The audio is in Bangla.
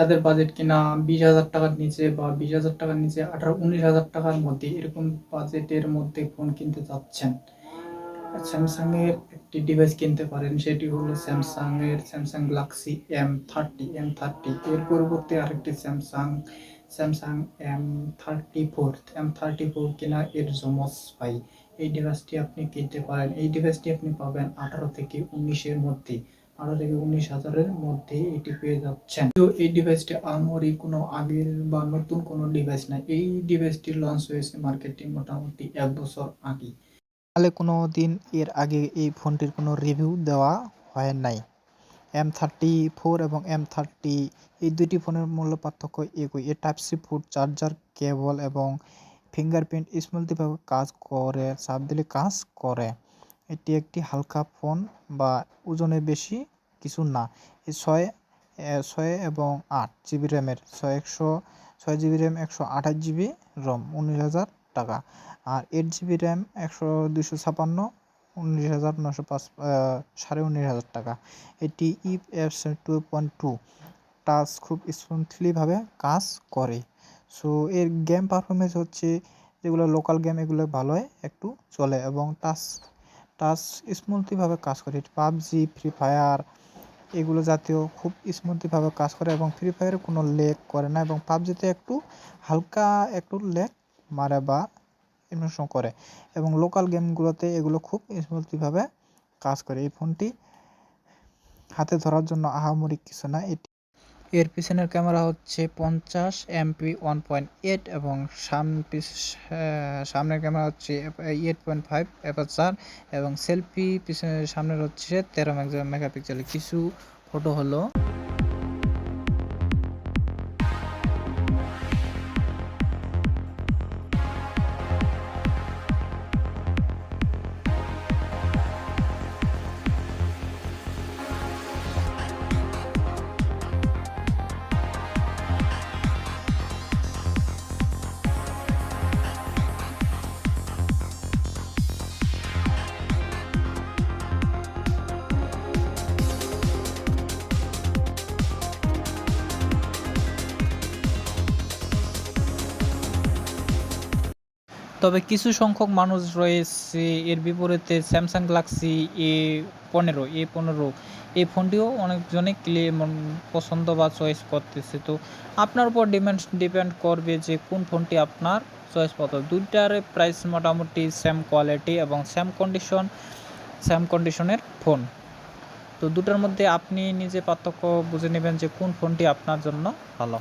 যাদের বাজেট কিনা, বিশ হাজার টাকার নিচে বা বিশ হাজার টাকার নিচে আঠারো, উনিশ হাজার টাকার মধ্যে এরকম বাজেটের মধ্যে ফোন কিনতে চাচ্ছেন। স্যামসাং এর একটি ডিভাইস কিনতে পারেন, সেটি হলো স্যামসাং এর Samsung Galaxy M thirty M thirty এর পরিবর্তে আরেকটি Samsung Samsung M thirty four M thirty four কিনা এর জমস পাই এই ডিভাইসটি আপনি কিনতে পারেন। এই ডিভাইসটি আপনি পাবেন আঠারো থেকে উনিশের মধ্যে। আঠারো থেকে উনিশ হাজারের মধ্যে এটি পেয়ে যাচ্ছেন। তো এই ডিভাইসটি আমরি কোনো আগের বা নতুন কোনো ডিভাইস না, এই ডিভাইসটি লঞ্চ হয়েছে মার্কেটে মোটামুটি এক বছর আগে। তাহলে কোনো দিন এর আগে এই ফোনটির কোনো রিভিউ দেওয়া হয় নাই। এম থার্টি ফোর এবং এম থার্টি এই দুটি ফোনের মূল্য পার্থক্য একই। এ টাইপ সি ফুড চার্জার কেবল এবং ফিঙ্গারপ্রিন্ট স্মুথলিভাবে কাজ করে, চাপ দিলে কাজ করে। এটি একটি হালকা ফোন বা ওজনে বেশি কিছু না। এই ছয় ছয় এবং আট জিবি র্যামের ছয় একশো, ছয় জিবি র্যাম একশো আঠাশ জিবি রম উনিশ হাজার টাকা আর এইট জিবি র্যাম একশো দুশো ছাপান্ন উনিশ হাজার নশো পাঁচ সাড়ে উনিশ হাজার টাকা। এটি if F two point two touch খুব স্মুথলিভাবে কাজ করে। সো, এর গেম পারফরমেন্স হচ্ছে যেগুলো লোকাল গেম এগুলো ভালোই একটু চলে এবং টাচ টাচ স্মুথলিভাবে কাজ করে। পাবজি, ফ্রি ফায়ার এগুলো জাতীয় খুব স্মুথলিভাবে কাজ করে এবং ফ্রি ফায়ারে কোনো লেগ করে না এবং পাবজিতে একটু হালকা একটু লেগ মারে বা ইনভেশন করে এবং লোকাল গেমগুলোতে এগুলো খুব স্মুথলিভাবে কাজ করে। এই ফোনটি হাতে ধরার জন্য আহামরি কিছু না, এটি এর পিছনের ক্যামেরা হচ্ছে পঞ্চাশ এমপি ওয়ান পয়েন্ট এইট এবং আহ, সামনের ক্যামেরা হচ্ছে এইট পয়েন্ট ফাইভ অ্যাপারচার এবং সেলফি পিছনের সামনের হচ্ছে তেরো মেগা মেগাপিক্সেল কিছু ফটো হলো। তবে কিছু সংখ্যক মানুষ রয়েছে, এর বিপরীতে স্যামসাং গ্যালাক্সি এ পনেরো এ পনেরো। এই ফোনটিও অনেকজনে পছন্দ বা চয়েস করতেছে। তো আপনার উপর ডিপেন্ড ডিপেন্ড করবে যে কোন ফোনটি আপনার চয়েস মতো। দুইটার প্রাইস মোটামুটি সেম কোয়ালিটি এবং সেম কন্ডিশন সেম কন্ডিশনের ফোন তো দুটার মধ্যে আপনি নিজে পার্থক্য বুঝে নেবেন যে কোন ফোনটি আপনার জন্য ভালো।